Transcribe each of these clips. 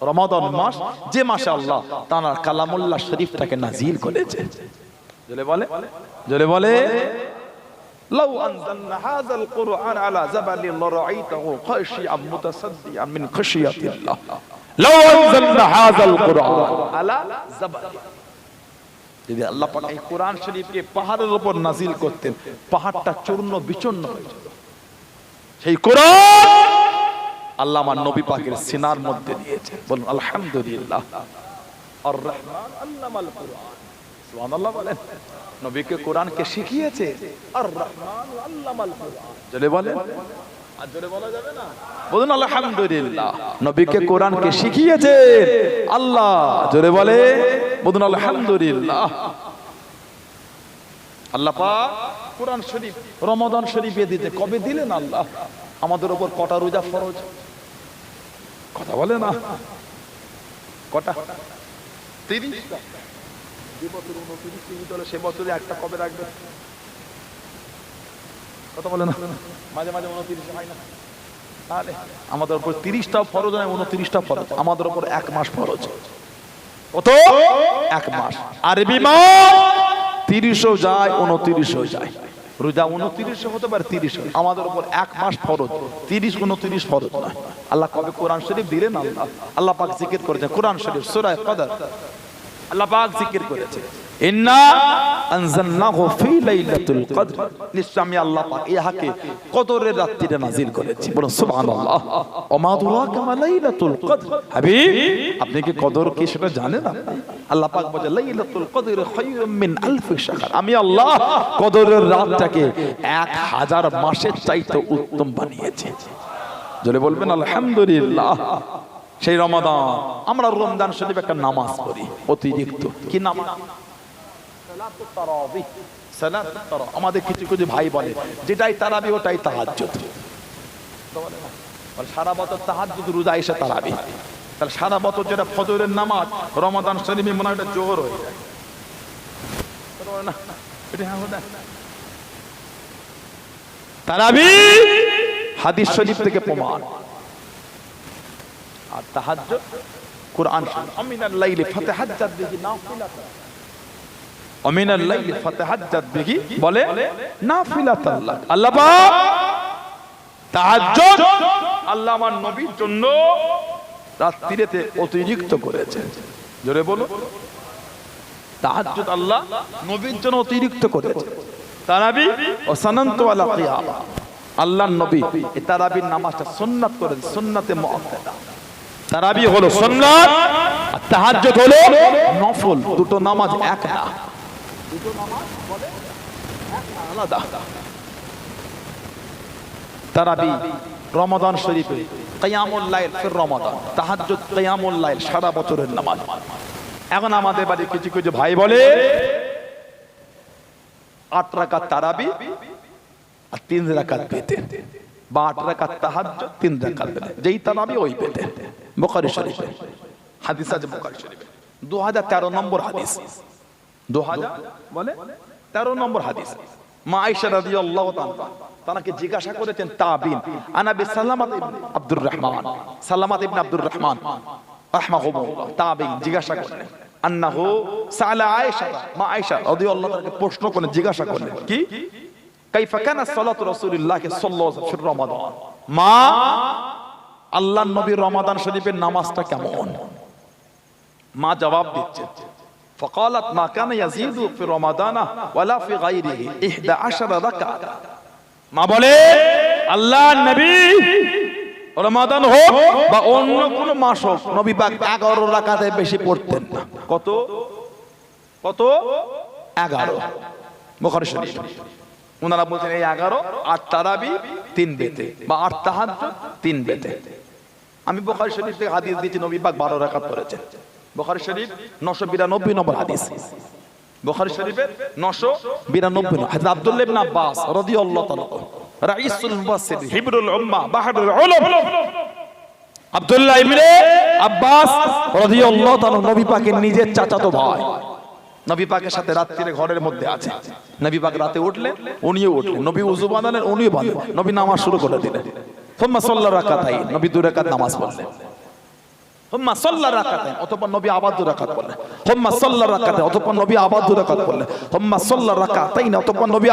রমাদান মাস যে মাসে আল্লাহ তার কালামুল্লাহ শরীফটাকে নাজিল করেছে জলে বলে জলে বলে لو أنزلنا هذا القرآن على جبل لرأيته خاشعا متصدعا من خشية الله لو أنزلنا هذا القرآن على جبل যদি আল্লাহ পাক এই কোরআন শরীফকে পাহাড়ের উপর নাজিল করতেন পাহাড়টা চূর্ণ বিচূর্ণ হয়ে যেত সেই কোরআন আল্লাহ আমার নবী পাকের সিনার মধ্যে দিয়েছে বলুন, আলহামদুলিল্লাহ। আর রহমান আল্লামাল কোরআন। সুবহানাল্লাহ বলেন, নবীকে শিখিয়েছে? আর রহমান আল্লামাল জলে বলেন আল্লাহ, জোরে বলে। বলুন, আলহামদুলিল্লাহ। আল্লাহ কোরআন শরীফ রমাদান শরীফে দিতে কবে দিলেন আল্লাহ? আমাদের উপর কটা রোজা ফরজ? কথা বলে না। কটা? তিরিশটা যে বছর উনত্রিশ ঈদ হলো সে বছরে একটা কবে রাখবে? কথা বলে না। মাঝে মাঝে উনত্রিশ হয় না। তাহলে আমাদের উপর তিরিশটা ফরজ নয় উনত্রিশটা ফরজ। আমাদের উপর এক মাস ফরজ। কত? এক মাস। আরবি মাস তিরিশও যায় উনত্রিশও যায়। রোজা উনত্রিশে হতে পারে তিরিশ। আমাদের উপর এক মাস ফরজ। তিরিশ উনত্রিশ ফরজ। নয় আল্লাহ কবে কোরআন শরীফ দিলেন আল্লাহ? আল্লাহ পাক জিকির করেছেন। কোরআন শরীফ সুরায় কদর আল্লাহ পাক জিকির করেছে। ইন্না আনজালনাহু ফি লাইলাতুল কদর। নিশ্চয় আমি আল্লাহ পাক ইহাকে কদরের রাত্রিতে নাজিল করেছি। বলুন সুবহানাল্লাহ। ওমা দুরাকা মা লাইলাতুল কদর। হাবিব আপনি কি কদর কি সেটা জানেন আপনি? আল্লাহ পাক বলে লাইলাতুল কদর খায়রুম মিন আলফি শাহর আমি আল্লাহ কদরের রাতটাকে এক হাজার মাসের চাইতে উত্তম বানিয়েছি। জোরে বলবেন আলহামদুলিল্লাহ। সেই রমাদান। আমরা রমজান শরীফ একটা নামাজ পড়ি, অতিরিক্ত। কি নামাজ? আমাদের কিছু কিছু ভাই বলে, যেটাই তারাবি, ওটাই তাহাজ্জুদ। সারা বছর তাহাজ্জুদ, রোজা এসে তারাবি। তাহলে সারা বছর যেটা ফজরের নামাজ, রমাদান শরীফে মনে হয় জোহর হয়ে হ্যাঁ? তারাবি, হাদিস শরীফ থেকে প্রমাণ। আর কোরআন শরীফ। আমিনাল লাইলি ফাতাহাজ্জাত বিহি নাফিলাতান। আমিনাল লাইলি ফাতাহাজ্জাত বিহি বলে আল্লাহ পাক তাহাজ্জুদ আল্লাহ আমার নবীর জন্য রাত্রিতে অতিরিক্ত করেছে। জোরে বলো। তাহাজ্জুদ আল্লাহ নবীর জন্য অতিরিক্ত করেছে। তারাবি ও সানান্ত আলা কিয়াম। আল্লাহর নবী এই তারাবির নামাজটা সুন্নাত করেন সুন্নাতে মুআক্কাদা তারাবি হলো সুন্নাত, আর তাহাজ্জুদ হলো নফল, দুটো নামাজ এক না আলাদা। তারাবি রমাদান শরীফে কিয়ামুল লাইল ফির রমাদান লাইল সারা বছরের নামাজ। এখন আমাদের বাড়ি কিছু কিছু ভাই বলে, আট রাকাত তারাবি আর তিন রাকাত পেতে বা তিন যেই ওই শরীফে। হাদিস আছে শরীফে। 2013 নম্বর হাদিস। 2000 বলে? 13 নম্বর হাদিস। মা তাকে জিজ্ঞাসা করেছেন, তাবিন আব্দুর রহমান। সালামাত ইবনে আব্দুর রহমান। তাবিন জিজ্ঞাসা করলেন, আন্নাহু সালা আয়েশা মা আয়েশা রাদিয়াল্লাহু তাআলাকে প্রশ্ন করে জিজ্ঞাসা করলেন, কি? কাইফা কানা সালাতু রাসূলিল্লাহ সাল্লাল্লাহু আলাইহি ওয়াসাল্লাম রমাদান মা আল্লাহর নবী রমাদান শরীফের নামাজটা কেমন মা জবাব দিচ্ছে فقالت ما كان يزيد في رمضان ولا في غيره 11 ركعه মা বলে আল্লাহ নবী রমাদান হোক বা অন্য কোন মাস হোক নবী পাক 11 রাকাতে বেশি পড়তেন না কত কত 11 বুখারী শরীফ ওনারা বলছেন এই 11 আট তারাবি তিন বেতে বা আট তাহাজ্জুদ তিন বেতে। আমি বুখারী শরীফ থেকে হাদিস দিয়েছি নবী পাক 12 রাকাত পড়েছেন। বুখারী শরীফ 992 নম্বর হাদিস। বুখারী শরীফের 992 নম্বর হযরত আব্দুল্লাহ ইবনে আব্বাস রাদিয়াল্লাহু তাআলা রাইসুল মুফাসসির হিবরুল উম্মাহ বাহরুল উলুম। আব্দুল্লাহ ইবনে আব্বাস রাদিয়াল্লাহু তাআলা নবী পাকের নিজের চাচাতো ভাই। নবী পাকের সাথে রাত্রিরে ঘরের মধ্যে আছে। নবী পাক রাতে উঠলেন উনিও উঠলেন। নবী উযু বাঁধালেন উনিও বাঁধলেন নবী নামাজ শুরু করে দিলেন। থুম্মা সাল্লা রাকাতাই নবী দুই রাকাত নামাজ পড়লেন। হুম্মা অতঃপর নবী রাকাত পড়লেন। নবী রাকাত পড়লেন। নবী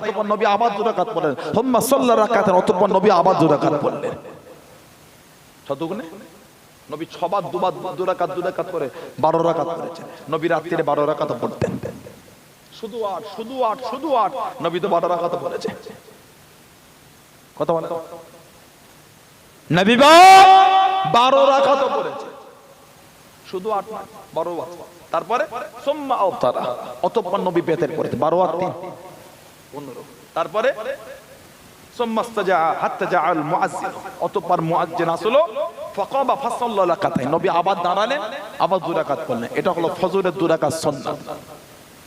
অতঃপর নবী কতগুনে নবী ছবার দুবার দু রাকাত দু রাকাত করে বারো রাকাত করেছেন। নবী রাত্রিরে বারো রাকাত পড়তেন। শুধু আট শুধু আট শুধু আট, নবী তো বারো রাকাত পড়েছে কথা বলে নবী বারো রাকাত পড়েছে শুধু আট নয়, বারো আট। তারপরে সোম্মা অবতারা অতঃপর নবী বেতের করেছে বারো আর তিন। পনেরো। তারপরে সোম্মাস্তাজা হাত্তা জা আল মুআজ্জিন অতঃপর মুআজ্জিন আসলো ফাকাবা নবী আবার দাঁড়ালেন, আবার দুই রাকাত পড়লেন এটা হলো ফজরের দুই রাকাত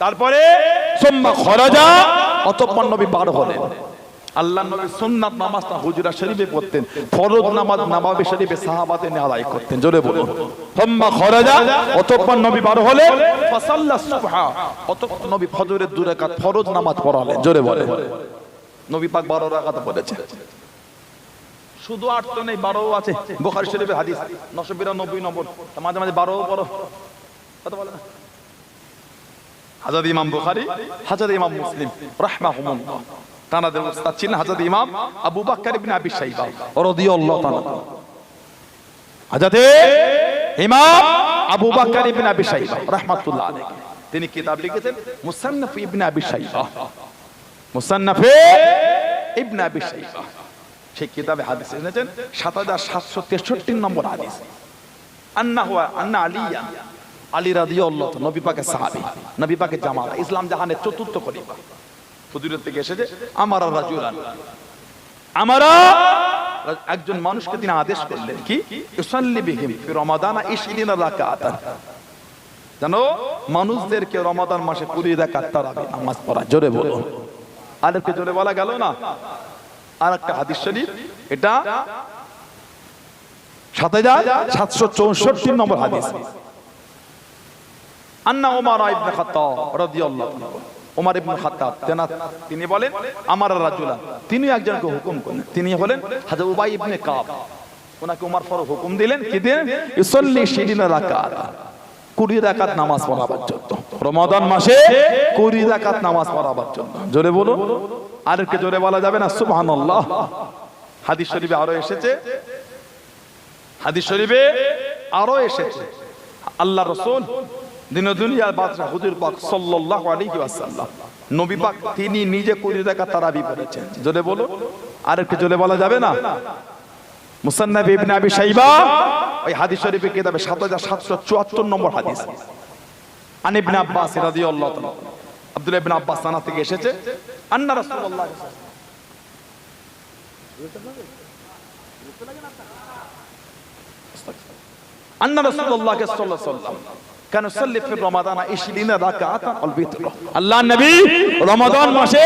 তারপরে অতঃপর নবী বার হলেন। আল্লাহ নবী সুন্নাত নামাজটা শরীফে পড়তেন, ফরজ নামাজ নবাবে শরীফে সাহাবাতে আদায় করতেন। জোরে বলুন। সোম্মা খরাজা, অতঃপর নবী বার হলেন, ফাসাল্লা অতঃপর নবী ফজরের দুই রাকাত ফরজ নামাজ পড়ালেন। জোরে বলেন। নবী পাক বারো রাকাত শুধু আট তো নেই বারো আছে। বোখারি শরীফের হাদিস, নশো বিরানব্বই নম্বর। মাঝে মাঝে বারো বড় কথা বলে না? হাজার ইমাম বুখারী হাজার ইমাম মুসলিম, রাহমাহুমুল্লাহ। তানাদের উস্তাদ ছিলেন হাজার ইমাম আবু বাক্কার ইবনে আবি তাআলা। ইমাম আবু বাক্কার আবি রাহমাতুল্লাহ আলাইহি। তিনি কিতাব লিখেছেন মুসান্নাফ ইবনে আবি শাইবা। মুসান্নাফে ইবনে আবি সেই কিতাবে হাদিস এনেছেন সাত হাজার সাতশো তেষট্টি নম্বর হাদিস। আন্না হুয়া আন্না আলিয়া, আলী তাআলা, নবী পাকের সাহাবী, নবী পাকের জামাতা, ইসলাম জাহানের চতুর্থ খলিফা। হুজুরের থেকে এসেছে একজন মানুষকে তিনি আদেশ করলেন কি? ইউসাল্লি বিহিম রমাদানা ইশরিনা রাকাতান জানো, মানুষদেরকে রমাদান মাসে কুড়ি তারাবি নামাজ পড়া। জোরে বলুন। আরেকটা জোরে বলা গেল না? আর একটা হাদিস শরীফ এটা সাত হাজার সাতশো চৌষট্টি নম্বর হাদিস। আন্না ওমার ইবনে খাত্তাব রাদিয়াল্লাহু আনহু। ওমর ইবনে খাত্তাব তেনা তিনি বলেন আমার রাজুলা তিনি একজনকে হুকুম করলেন। তিনি হলেন হযরত উবাই ইবনে কাব। ওনাকে ওমর হুকুম দিলেন কি দিলেন? ইসল্লি শিরিনা রাকাত কুড়ি রাকাত নামাজ পড়াবার জন্য। রমাদান মাসে কুড়ি রাকাত নামাজ পড়াবার জন্য। জোরে বলুন। আরেককে জোরে বলা যাবে না? সুবহানাল্লাহ। হাদিস শরীফে আরও এসেছে। হাদিস শরীফে আরও এসেছে। আল্লাহ রসুল দিন দুনিয়ার বাদশাহ হুজুর পাক সাল্লাল্লাহু আলাইহি ওয়াসাল্লাম, নবী পাক তিনি নিজে কুড়ি রাকাত তারাবি পড়েছেন। জোরে বলো আরেকটু জোরে বলা যাবে না? মুসান্নাফ ইবনে আবি শাইবা, ওই হাদিস শরীফে কিতাবে 7774 নম্বর হাদিস। আন ইবনে আব্বাস রাদিয়াল্লাহু তাআলা আব্দুল্লাহ ইবনে আব্বাস সানা থেকে এসেছে, আন্না রাসূলুল্লাহ আন্না রাসূলুল্লাহ সাল্লাল্লাহু আলাইহি ওয়াসাল্লাম। কেন সাল্লি ফি রমাদান 20 রাকাতান আল বিতর আল্লাহ নবী রমাদান মাসে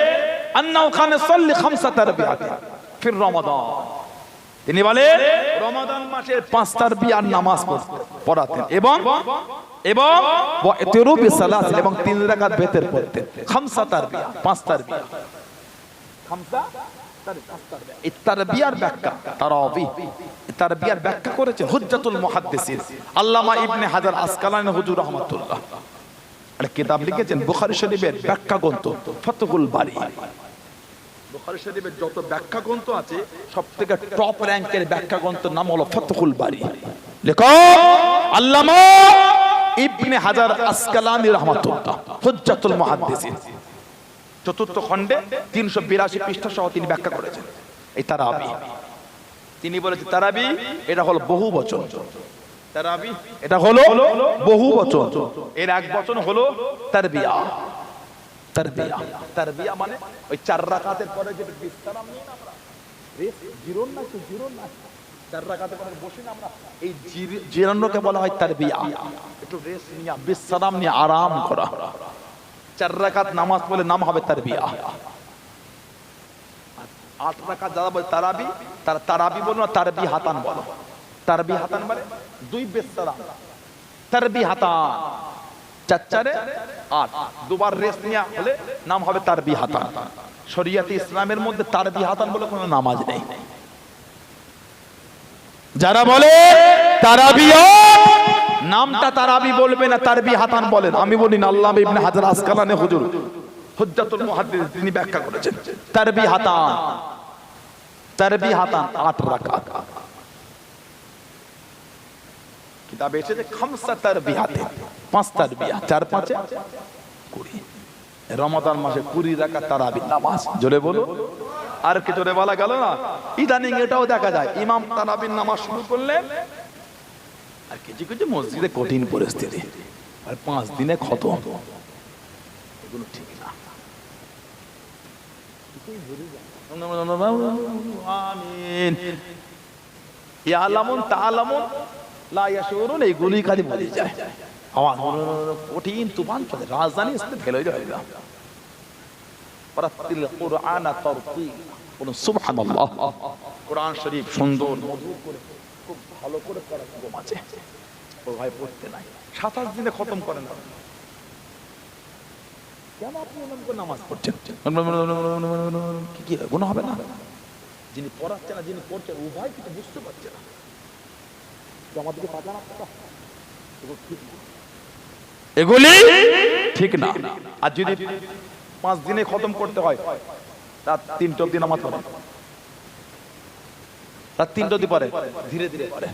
আন্নাহু কান ইসাল্লি খামসা তারবিয়াত ফি রমাদান। তিনি বলে রমাদান মাসে পাঁচ তারবিয়ার নামাজ পড়াতেন। এবং এবং বিসালাসিল এবং তিন বেতের পড়তেন। খামসা তারবিয়া, পাঁচ তারবিয়া। খামসা তারবিয়ার ব্যাখ্যা, তারাবি করেছে হুজ্জাতুল মুহাদ্দিসিন, আল্লামা ইবনে হাজার আসকালানি হুজুর রহমাতুল্লাহ। আর কিতাব লিখেছেন বুখারী শরীফের ব্যাখ্যা গ্রন্থ আছে, সবথেকে টপ র‍্যাঙ্কের নাম হলো হাজার চতুর্থ খণ্ডে তিনশো বিরাশি পৃষ্ঠা সহ তিনি ব্যাখ্যা করেছেন। এই তারাবি। তিনি বলেছেন, তারাবি, এটা হলো বহু বচন। তারাবি এটা হলো বহু বচন। এর এক বচন হলো তারবিয়া। তারবিয়া। তারবিয়া মানে ওই চার রাকাতের পরে যে বিশ্রাম না আমরা। রেস্ট জিরোন না কি? জিরোন না। চার রাকাতে করে বসি না আমরা। এই জির- বলা হয় তার একটু রেস্ট নিয়ে বিশ্রাম নিয়ে আরাম করা। চার রাকাত নামাজ পড়লে নাম হবে তার আট রাকাত যারা বলে তারাবি তার তারাবি বলো না তারবি হাতান বলো। তারবি হাতান মানে দুই বিশ্রাম তারবি হাতান। চার আট। দুবার রেস্ট নিয়ে হলে নাম হবে তারবি হাতান। শরিয়াতে ইসলামের মধ্যে তারবি হাতান বলে কোনো নামাজ নেই। যারা বলে তারাবিও নামটা তারাবি বলবে না, তারবি হাতান বলেন আমি বলি না আল্লাহ ইবনে হাজার আসকালানে হুজুর, হুজ্জাতুল মুহাদ্দিস, তিনি ব্যাখ্যা করেছেন। তারবি হাতান। তারবি হাতান, আট রাকাত। কিতাবে এসেছে খামসা তারবিহাতে পাঁচ তারবিয়া চার পাঁচে কুড়ি। রমাদান মাসে কুড়ি রাকাত তারাবি নামাজ। জোরে বলো আর কি জোরে বলা গেল না? ইদানিং এটাও দেখা যায়, ইমাম তারাবির নামাজ শুরু করলেন আর কিছু কিছু মসজিদে কঠিন পরিস্থিতি। আর পাঁচ দিনে খতম। এগুলো ঠিক না। আমিন। ইয়ালামুন তাআলামুন রাজধানী পড়তে নাই। সাতাশ দিনে খতম কেন আপনি নামাজ কি হবে না? যিনি পড়াচ্ছে না, যিনি পড়ছেন উভয় কিছু বুঝতে পারছে না যে আমাদেরকে পাঠানো কথা এগুলো ঠিক এগুলি ঠিক না। আর যদি পাঁচ দিনে খতম করতে হয় রাত তিনটে অব্দি নামাজ পড়ে রাত তিনটে অব্দি পরে ধীরে ধীরে পরে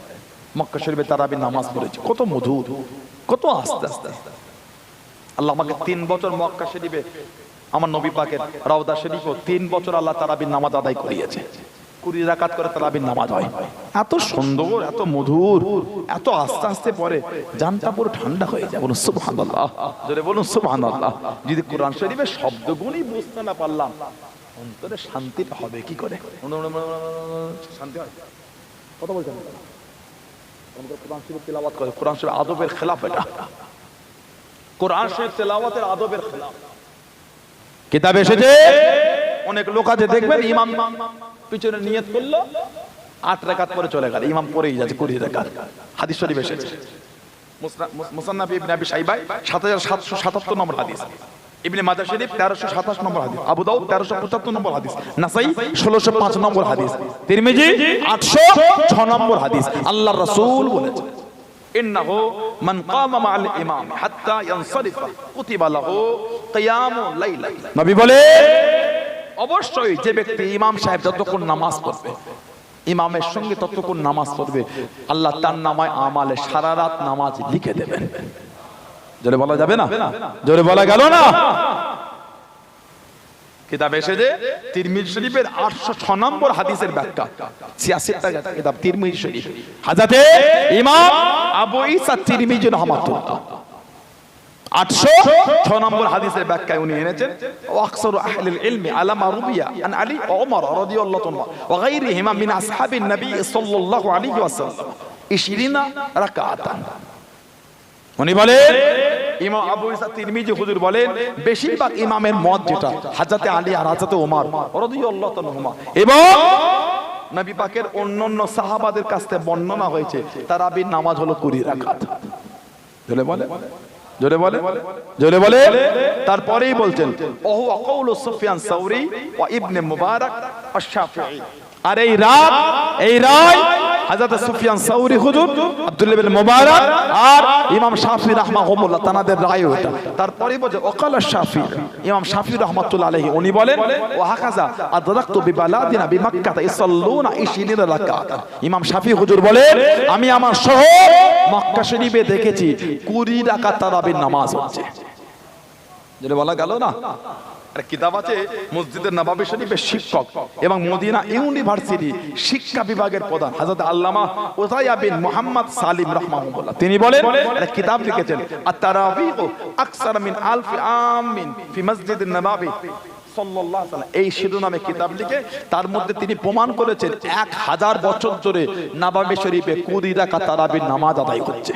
মক্কা শরীফে তারাবি নামাজ পড়েছে। কত মধুর কত আস্তে আস্তে। আল্লাহ আমাকে তিন বছর মক্কা শরীফে আমার নবী পাকের রাউদা শরীফও তিন বছর আল্লাহ তারাবির নামাজ আদায় করিয়েছে। কুড়ি রাকাত করে তারাবির নামাজ হয়। এত সুন্দর এত মধুর এত আস্তে আস্তে পরে জানটা পুরো ঠান্ডা হয়ে যায়। বলুন সুবহানাল্লাহ। জোরে বলুন সুবহানাল্লাহ। যদি কোরআন শরীফের শব্দগুলি বুঝতে না পারলাম অন্তরে শান্তিটা হবে কি করে? শান্তি হয়? কথা বলছেন? কোরআন শরীফ তেলাওয়াত করে। কোরআন শরীফ আদবের খেলাফ এটা। কোরআন শরীফ তেলাওয়াতের আদবের খেলাফ। কিতাব এসেছে? অনেক লোক আছে, দেখবেন ইমাম পিছনে নিয়ত করল, আট রেখাত পরে চলে গেল, ইমাম পরেই যাচ্ছে কুড়ি রেখাত হাদিস শরীফ এসেছে। মুসান্নাফি ইবনে আবি সাইবাই 7777 নম্বর হাদিস। ইবনে মাজাহ শরীফ 1327 নম্বর হাদিস। আবু দাউদ 1375 নম্বর হাদিস। নাসাই 1605 নম্বর হাদিস। তিরমিজি ছ নম্বর হাদিস। আল্লাহ রসুল বলেছে, ইন্নাহু মান কামা মাআল ইমাম হাত্তা ইয়ানসারিফা, কুতিবা লাহু নবী বলে অবশ্যই যে ব্যক্তি ইমাম সাহেব যতক্ষণ নামাজ পড়বে, ইমামের সঙ্গে ততক্ষণ নামাজ পড়বে, আল্লাহ তার নামায় আমালে সারা রাত নামাজ লিখে দেবেন। জোরে বলা যাবে না? জোরে বলা গেল না? কিতাব এসে যে তিরমিজি শরীফের 806 নম্বর হাদিসের ব্যাখ্যা। 86 টা কিতাব তিরমিজি শরীফ। হাজাতে ইমাম আবু ঈসা তিরমিজি 806 নম্বর হাদিসের ব্যাখ্যায় উনি এনেছেন ওয়াকসার আহলিল ইলমি আলামা রুবিয়া আন আলী ও ওমর রাদিয়াল্লাহু তাআলা ওয়া গায়রিহিমা মিন আসহাবিন নবী সাল্লাল্লাহু আলাইহি ওয়াসাল্লাম 20 রাকাতান উনি বলেন ইমাম আবু ইসা তিরমিজি হুজুর বলেন বেশিরভাগ ইমামের মত যেটা হাজরাতে আলী আর ওমর রাদিয়াল্লাহু তাআলা এবং নবী পাকের অন্যান্য সাহাবাদের কাছ থেকে বর্ণনা হয়েছে তারাবির নামাজ হলো 20 রাকাত। বলে জোরে বলে? জোরে বলে? তারপরেই বলছেন, ওহু আকাউলু সুফিয়ান সাউরি ওয়া ইবনে মুবারক আশ-শাফিঈ। আর এই রাত, এই রায় হযরত সুফিয়ান সাউরি হুজুর আব্দুল্লাহ ইবনে মুবারক আর ইমাম শাফি রাহমাহুল্লাহ, তানাদের রায় ওটা তারপরে বলছে ওকাল শাফি, ইমাম শাফি রাহমাতুল্লাহ আলাইহি, উনি বলেন, ওয়া হাকাযা আদরাকতু বিবালাদিনা বিমাক্কাতা ইসাল্লুনা 20 রাকাত। ইমাম শাফি হুজুর বলেন আমি আমার শহর মক্কা শরীফে দেখেছি 20 রাকাত তারাবির নামাজ হচ্ছে। যেটা বলা গেল না? আর কিতাব আছে মসজিদের নবাবী শরীফের শিক্ষক এবং মদিনা ইউনিভার্সিটি শিক্ষা বিভাগের প্রধান, হযরত আল্লামা বিন মুহাম্মদ সালিম তিনি বলেন কিতাব লিখেছেন আত-তারাবিহ আকসার মিন আমিন ফি মসজিদ নবাবী। তার মধ্যে তিনি প্রমাণ করেছেন, এক হাজার বছর ধরে নাবাবে শরীফে কুড়ি তারাবির নামাজ আদায় করছে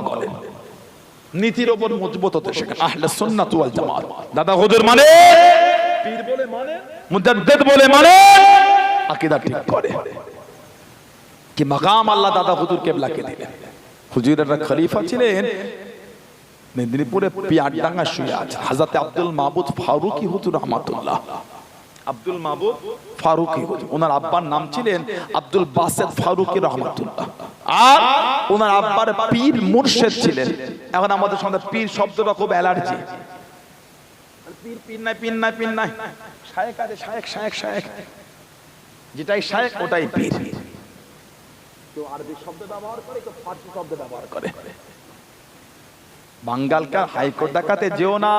করেন। নীতির ওপর মজবুত হতে আহলে সুন্নাত জামাত। দাদা হুজুর মানে? বলে মানে? মানে? ঠিক করে। কি আল্লাহ দাদা হুজুর কেবলাকে দিলেন। খলিফা ছিলেন। মেদিনীপুরে পিয়ারডাঙ্গা শুয়ে আছে। হাজরতে আব্দুল মাহবুদ ফারুকি হুজুর রহমাতুল্লাহ। আব্দুল মাহবুদ ফারুকি ওনার আব্বার নাম ছিলেন আব্দুল বাসেদ ফারুকি রহমাতুল্লাহ। আর ওনার আব্বার পীর মুর্শেদ ছিলেন। এখন আমাদের সঙ্গে পীর শব্দটা খুব অ্যালার্জি। পীর পীর নাই পীর নাই পীর নাই। শায়েক আছে, শায়েক শায়েক শায়েক। যেটাই শায়েক, ওটাই পীর। কেউ আরবি শব্দ ব্যবহার করে, কেউ ফার্সি শব্দ ব্যবহার করে। বাঙ্গালকার হাইকোর্ট দেখাতে যেও না।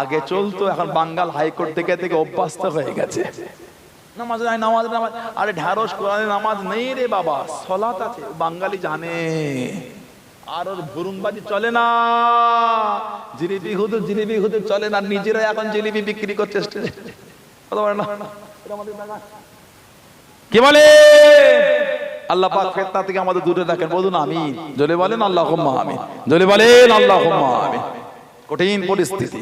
আগে চলতো এখন বাঙ্গাল হাইকোর্ট থেকে থেকে অভ্যস্ত হয়ে গেছে। নামাজ নাই নামাজ নামাজ আরে ঢ্যাঁড়স কোরআনে নামাজ নেই রে বাবা সলাত আছে বাঙালি জানে। আর ওর ভুরুমবাজি চলে না। জিলিপি হুদুর জিলিপি হুদুর চলে না নিজেরা এখন জিলিপি বিক্রি করছে। স্টেজে কথা বলে না। কি বলে? আল্লাহ পাক ফেতনা থেকে আমাদের দূরে রাখেন। বলুন আমি জলে বলেন আল্লাহ আমি জলে বলেন আল্লাহ আমি কঠিন পরিস্থিতি।